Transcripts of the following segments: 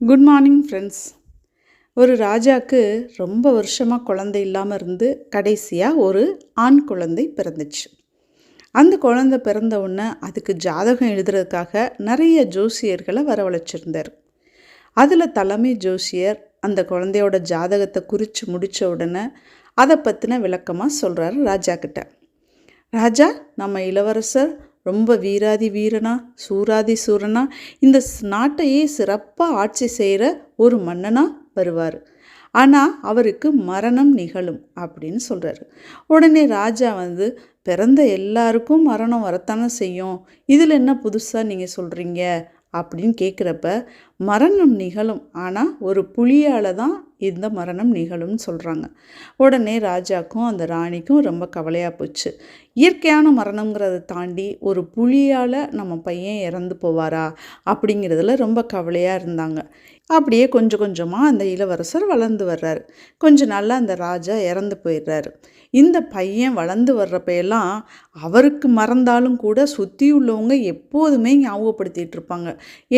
Good morning friends ஒரு ராஜாவுக்கு ரொம்ப வருஷமாக குழந்தை இல்லாமல் இருந்து கடைசியாக ஒரு ஆண் குழந்தை பிறந்துச்சு. அந்த குழந்தை பிறந்த உடனே அதுக்கு ஜாதகம் எழுதுறதுக்காக நிறைய ஜோசியர்களை வரவழைச்சிருந்தார். அதில் தலைமை ஜோசியர் அந்த குழந்தையோட ஜாதகத்தை குறித்து முடித்த உடனே அதை பற்றின விளக்கமாக சொல்கிறாரு ராஜா கிட்ட ராஜா நம்ம இளவரசர் ரொம்ப வீராதி வீரனா சூராதி சூரனா இந்த நாட்டையே சிறப்பாக ஆட்சி செய்கிற ஒரு மன்னனாக வருவார். ஆனால் அவருக்கு மரணம் நிகழும் அப்படின்னு சொல்கிறாரு உடனே ராஜா வந்து பிறந்த எல்லாருக்கும் மரணம் வரத்தானே செய்யும்? இதில் என்ன புதுசாக நீங்கள் சொல்கிறீங்க அப்படின்னு கேட்குறப்ப மரணம் நிகழும். ஆனால் ஒரு புலியால் தான் இந்த மரணம் நிகழும்னு சொல்கிறாங்க உடனே ராஜாக்கும் அந்த ராணிக்கும் ரொம்ப கவலையாக போச்சு. இயற்கையான மரணங்கிறத தாண்டி ஒரு புலியால் நம்ம பையன் இறந்து போவாரா அப்படிங்கிறதுல ரொம்ப கவலையாக இருந்தாங்க. அப்படியே கொஞ்சம் கொஞ்சமாக அந்த இளவரசர் வளர்ந்து வர்றாரு. கொஞ்ச நாளில் அந்த ராஜா இறந்து போயிடுறாரு. இந்த பையன் வளர்ந்து வர்றப்பையெல்லாம் அவருக்கு மறந்தாலும் கூட சுற்றி உள்ளவங்க எப்போதுமே ஞாபகப்படுத்திகிட்டு இருப்பாங்க.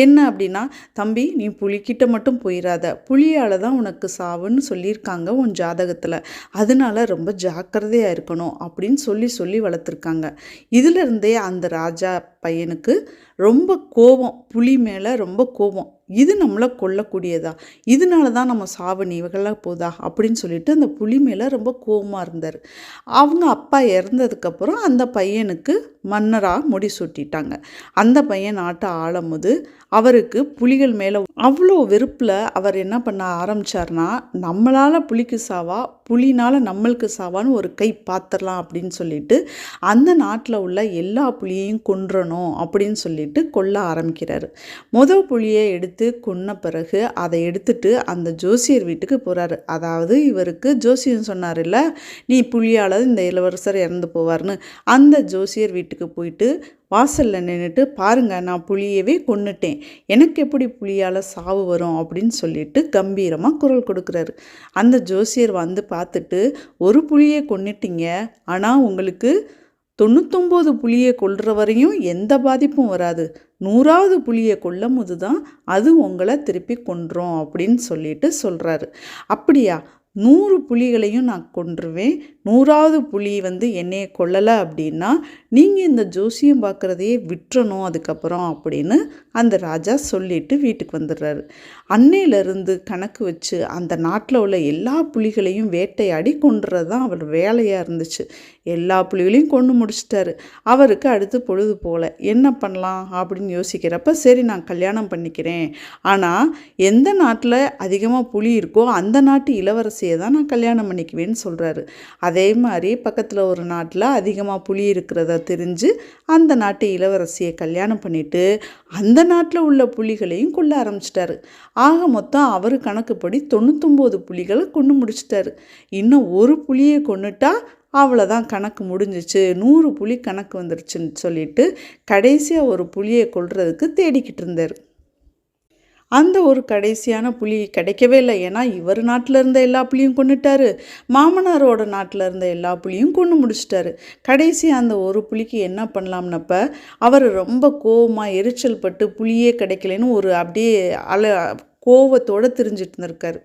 என்ன அப்படின்னா தம்பி தம்பி நீ புலிக்கிட்ட மட்டும் போயிடாத புலியால் தான் உனக்கு சாவுன்னு சொல்லியிருக்காங்க உன் ஜாதகத்தில். அதனால ரொம்ப ஜாக்கிரதையாக இருக்கணும் அப்படின்னு சொல்லி சொல்லி வளர்த்துருக்காங்க. இதிலிருந்தே அந்த ராஜா பையனுக்கு ரொம்ப கோபம். புலி மேலே ரொம்ப கோபம். இது நம்மளை கொல்லக்கூடியதா? இதனால தான் நம்ம சாவு நீவகளாக போதா? அப்படின்னு சொல்லிட்டு அந்த புலி மேலே ரொம்ப கோபமாக இருந்தார். அவங்க அப்பா இறந்ததுக்கப்புறம் அந்த பையனுக்கு மன்னராக முடி சுட்டிட்டாங்க. அந்த பையன் நாட்டை ஆளும்போது அவருக்கு புலிகள் மேலே அவ்வளோ வெறுப்பில் அவர் என்ன பண்ண ஆரம்பித்தார்னா நம்மளால் புலிக்கு சாவா புலினால் நம்மளுக்கு சாவான்னு ஒரு கை பார்த்துடலாம் அப்படின்னு சொல்லிட்டு அந்த நாட்டில் உள்ள எல்லா புலியையும் கொன்றணும் அப்படின்னு சொல்லிட்டு கொல்ல ஆரம்பிக்கிறாரு. முதல் புலியை எடுத்து கொன்ன பிறகு அதை எடுத்துட்டு அந்த ஜோசியர் வீட்டுக்கு போகிறாரு அதாவது இவருக்கு ஜோசியம் சொன்னார் இல்லை நீ புலியால் இந்த இளவரசர் இறந்து போவார்னு. அந்த ஜோசியர் வீட்டுக்கு போயிட்டு வாசலில் நின்றுட்டு பாருங்க நான் புளியவே கொன்னுட்டேன். எனக்கு எப்படி புளியால் சாவு வரும்? அப்படின்னு சொல்லிட்டு கம்பீரமாக குரல் கொடுக்குறாரு. அந்த ஜோசியர் வந்து பார்த்துட்டு ஒரு புளியை கொன்னுட்டீங்க. ஆனால் உங்களுக்கு தொண்ணூத்தொம்போது புளியை கொள்கிற வரையும் எந்த பாதிப்பும் வராது. நூறாவது புளியை கொல்லும் போது தான் அது உங்களை திருப்பி கொன்றோம். அப்படின்னு சொல்லிட்டு சொல்கிறாரு அப்படியா? நூறு புலிகளையும் நான் கொன்றுவேன். நூறாவது புலி வந்து என்னையை கொல்லலை அப்படின்னா நீங்கள் இந்த ஜோசியம் பார்க்குறதையே விட்டுறணும் அதுக்கப்புறம் அப்படின்னு அந்த ராஜா சொல்லிட்டு வீட்டுக்கு வந்துடுறாரு. அன்னையிலேருந்து கணக்கு வச்சு அந்த நாட்டில் உள்ள எல்லா புலிகளையும் வேட்டையாடி கொன்றது தான் அவர் வேலையாக இருந்துச்சு. எல்லா புலிகளையும் கொண்டு முடிச்சிட்டாரு. அவருக்கு அடுத்து பொழுது போகல. என்ன பண்ணலாம் அப்படின்னு யோசிக்கிறப்ப சரி நான் கல்யாணம் பண்ணிக்கிறேன். ஆனால் எந்த நாட்டில் அதிகமாக புலி இருக்கோ அந்த நாட்டு இளவரசியை தான் நான் கல்யாணம் பண்ணிக்குவேன்னு சொல்கிறாரு அதே மாதிரி பக்கத்தில் ஒரு நாட்டில் அதிகமாக புலி இருக்கிறத தெரிஞ்சு அந்த நாட்டு இளவரசியை கல்யாணம் பண்ணிவிட்டு அந்த நாட்டில் உள்ள புலிகளையும் கொல்ல ஆரம்பிச்சிட்டாரு. ஆக மொத்தம் அவர் கணக்குப்படி தொண்ணூத்தொம்போது புலிகளை கொண்டு முடிச்சிட்டாரு. இன்னும் ஒரு புலியை கொண்டுட்டா அவ்வளோதான் கணக்கு முடிஞ்சிச்சு. நூறு புலி கணக்கு வந்துருச்சுன்னு சொல்லிட்டு கடைசியாக ஒரு புலியை கொள்றதுக்கு தேடிக்கிட்டு இருந்தார். அந்த ஒரு கடைசியான புலி கிடைக்கவே இல்லை. ஏன்னா இவர் நாட்டில் இருந்த எல்லா புலியும் கொண்டுட்டாரு மாமனாரோட நாட்டில் இருந்த எல்லா புலியும் கொண்டு முடிச்சிட்டாரு. கடைசி அந்த ஒரு புலிக்கு என்ன பண்ணலாம்னப்ப அவர் ரொம்ப கோவமாக எரிச்சல் பட்டு புலியே கிடைக்கலன்னு ஒரு அப்படியே அல கோவத்தோடு தெரிஞ்சிட்டு இருந்திருக்காரு.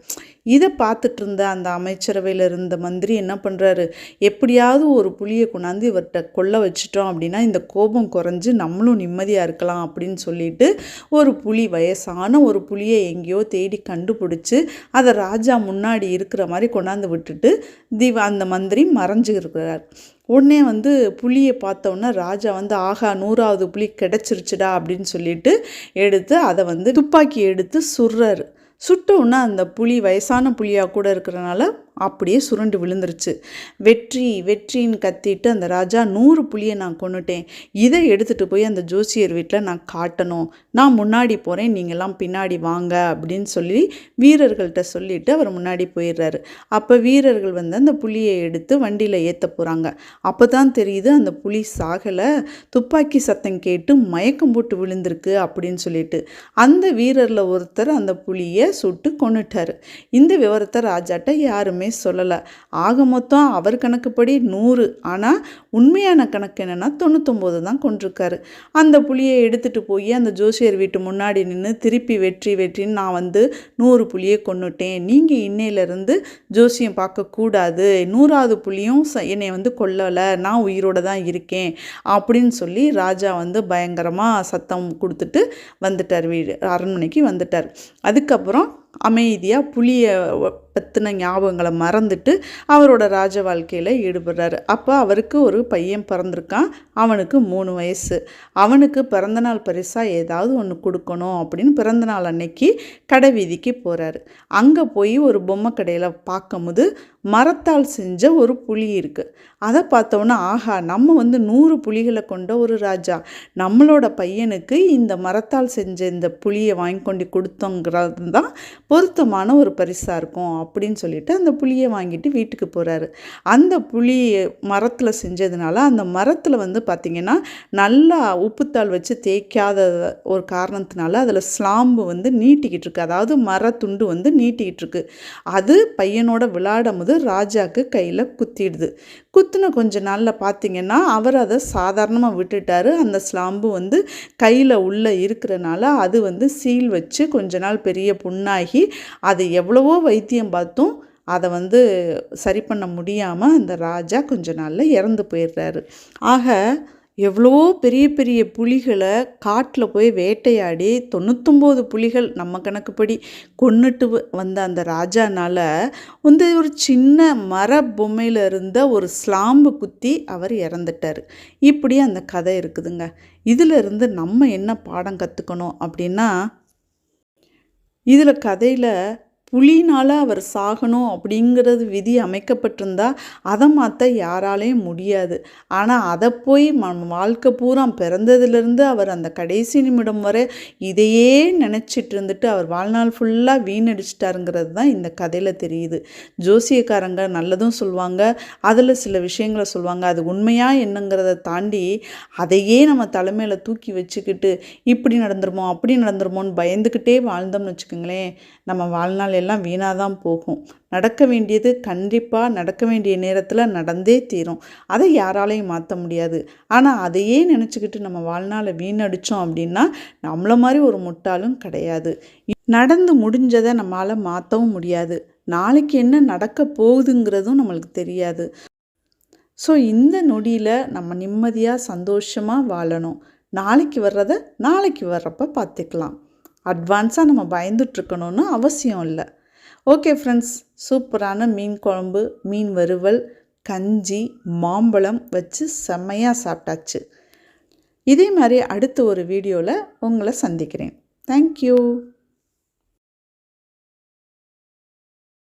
இதை பார்த்துட்டு இருந்த அந்த அமைச்சரவையில் இருந்த மந்திரி என்ன பண்ணுறாரு எப்படியாவது ஒரு புளியை கொண்டாந்து இவர்கிட்ட கொல்ல வச்சிட்டோம் அப்படின்னா இந்த கோபம் குறைஞ்சு நம்மளும் நிம்மதியாக இருக்கலாம் அப்படின்னு சொல்லிட்டு ஒரு புலி வயசான ஒரு புலியை எங்கேயோ தேடி கண்டுபிடிச்சி அதை ராஜா முன்னாடி இருக்கிற மாதிரி கொண்டாந்து விட்டுட்டு திவ அந்த மந்திரி மறைஞ்சு இருக்கிறார். உடனே வந்து புளியை பார்த்தோன்னே ராஜா வந்து ஆகா நூறாவது புலி கிடச்சிருச்சுடா அப்படின்னு சொல்லிட்டு எடுத்து அதை வந்து துப்பாக்கி எடுத்து சுடுறாரு சுட்டோன்னா அந்த புளி வயசான புளியாக கூட இருக்கிறனால அப்படியே சுருண்டு விழுந்துருச்சு. வெற்றி வெற்றின்னு கத்திட்டு அந்த ராஜா நூறு புலியை நான் கொண்டுட்டேன் இதை எடுத்துகிட்டு போய் அந்த ஜோசியர் வீட்டில் நான் காட்டணும். நான் முன்னாடி போகிறேன் நீங்கள்லாம் பின்னாடி வாங்க அப்படின்னு சொல்லி வீரர்கள்ட்ட சொல்லிவிட்டு அவர் முன்னாடி போயிடுறாரு. அப்போ வீரர்கள் வந்து அந்த புளியை எடுத்து வண்டியில் ஏற்ற போகிறாங்க அப்போ தான் தெரியுது அந்த புலி சாகலை துப்பாக்கி சத்தம் கேட்டு மயக்கம் போட்டு விழுந்திருக்கு அப்படின்னு சொல்லிட்டு. அந்த வீரரில் ஒருத்தர் அந்த புளியை சுட்டு கொண்டுட்டார் இந்த விவரத்தை ராஜாட்ட யாருமே எதுவுமே சொல்லலை. ஆக மொத்தம் அவர் கணக்குப்படி நூறு. ஆனால் உண்மையான கணக்கு என்னென்னா தொண்ணூத்தொம்போது தான் கொண்டிருக்காரு. அந்த புளியை எடுத்துகிட்டு போய் அந்த ஜோசியர் வீட்டு முன்னாடி நின்று திருப்பி வெற்றி வெற்றின்னு நான் வந்து நூறு புளியை கொண்டுட்டேன் நீங்கள் இன்னையிலேருந்து ஜோசியம் பார்க்கக்கூடாது நூறாவது புலியும் ச என்னை வந்து கொல்லலை. நான் உயிரோட தான் இருக்கேன். அப்படின்னு சொல்லி ராஜா வந்து பயங்கரமாக சத்தம் கொடுத்துட்டு வந்துட்டார் வீடு அரண்மனைக்கு வந்துட்டார். அதுக்கப்புறம் அமைதியாக புளியை பற்றின ஞாபகங்களை மறந்துட்டு அவரோட ராஜ வாழ்க்கையில் ஈடுபடுறாரு. அப்போ அவருக்கு ஒரு பையன் பிறந்திருக்கான். அவனுக்கு மூணு வயசு. அவனுக்கு பிறந்தநாள் பரிசாக ஏதாவது ஒன்று கொடுக்கணும் அப்படின்னு பிறந்தநாள் அன்னைக்கு கடை வீதிக்கு போகிறாரு அங்கே போய் ஒரு பொம்மை கடையில் பார்க்கும்போது மரத்தால் செஞ்ச ஒரு புலி இருக்குது அதை பார்த்தோன்னா ஆஹா நம்ம வந்து நூறு புலிகளை கொண்ட ஒரு ராஜா. நம்மளோட பையனுக்கு இந்த மரத்தால் செஞ்ச இந்த புளியை வாங்கி கொண்டு கொடுத்தோங்கிறது தான் பொருத்தமான ஒரு பரிசாக இருக்கும் அப்படின்னு சொல்லிட்டு அந்த புளியை வாங்கிட்டு வீட்டுக்கு போகிறாரு அந்த புளி மரத்தில் செஞ்சதுனால அந்த மரத்தில் வந்து பார்த்திங்கன்னா நல்லா உப்புத்தாள் வச்சு தேய்க்காத ஒரு காரணத்தினால அதில் ஸ்லாம்பு வந்து நீட்டிக்கிட்டு இருக்கு. அதாவது மரத்துண்டு வந்து நீட்டிக்கிட்டு இருக்கு. அது பையனோட விளையாடும் போது ராஜாவுக்கு கையில் குத்திடுது. குத்துன கொஞ்ச நாளில் பார்த்தீங்கன்னா அவர் அதை சாதாரணமாக விட்டுட்டார். அந்த ஸ்லாம்பு வந்து கையில் உள்ளே இருக்கிறனால அது வந்து சீல் வச்சு கொஞ்ச நாள் பெரிய புண்ணாகி அது எவ்வளவோ வைத்தியம் பார்த்தும் அதை வந்து சரி பண்ண முடியாமல் அந்த ராஜா கொஞ்ச நாளில் இறந்து போயிடுறாரு. ஆக எவ்வளோ பெரிய பெரிய புலிகளை காட்டில் போய் வேட்டையாடி தொண்ணூத்தொம்போது புலிகள் நம்ம கணக்குப்படி கொன்னுட்டு வந்த அந்த ராஜானால் வந்து ஒரு சின்ன மர பொம்மையில் இருந்த ஒரு ஸ்லாம்பு குத்தி அவர் இறந்துட்டார். இப்படி அந்த கதை இருக்குதுங்க. இதிலிருந்து நம்ம என்ன பாடம் கற்றுக்கணும் அப்படின்னா இதில் கதையில் புலினால் அவர் சாகணும் அப்படிங்கிறது விதி அமைக்கப்பட்டிருந்தா அதை மாற்ற யாராலையும் முடியாது. ஆனால் அதை போய் ம வாழ்க்கை பூரா பிறந்ததுலேருந்து அவர் அந்த கடைசி நிமிடம் வரை இதையே நினச்சிட்டு இருந்துட்டு அவர் வாழ்நாள் ஃபுல்லாக வீணடிச்சிட்டாருங்கிறது தான் இந்த கதையில் தெரியுது. ஜோசியக்காரங்க நல்லதும் சொல்லுவாங்க அதில் சில விஷயங்களை சொல்லுவாங்க அது உண்மையாக என்னங்கிறத தாண்டி அதையே நம்ம தலைமையில் தூக்கி வச்சுக்கிட்டு இப்படி நடந்துருமோ அப்படி நடந்துருமோன்னு பயந்துக்கிட்டே வாழ்ந்தோம்னு வச்சுக்கோங்களேன் நம்ம வாழ்நாள் எல்லாம் வீணாக தான் போகும். நடக்க வேண்டியது கண்டிப்பாக நடக்க வேண்டிய நேரத்தில் நடந்தே தீரும். அதை யாராலையும் மாற்ற முடியாது. ஆனால் அதையே நினச்சிக்கிட்டு நம்ம வாழ்நாளை வீணடித்தோம் அப்படின்னா நம்மளை மாதிரி ஒரு முட்டாளும் கிடையாது. நடந்து முடிஞ்சதை நம்மளால் மாற்றவும் முடியாது. நாளைக்கு என்ன நடக்க போகுதுங்கிறதும் நம்மளுக்கு தெரியாது. ஸோ இந்த நொடியில் நம்ம நிம்மதியாக சந்தோஷமாக வாழணும். நாளைக்கு வர்றதை நாளைக்கு வர்றப்ப பார்த்துக்கலாம் அட்வான்ஸாக நம்ம பயந்துட்டுருக்கணும்னு அவசியம் இல்லை. ஓகே ஃப்ரெண்ட்ஸ் சூப்பரான மீன் குழம்பு மீன் வறுவல் கஞ்சி மாம்பழம் வச்சு செம்மையாக சாப்பிட்டாச்சு. இதே மாதிரி அடுத்த ஒரு வீடியோவில் உங்களை சந்திக்கிறேன். தேங்க்யூ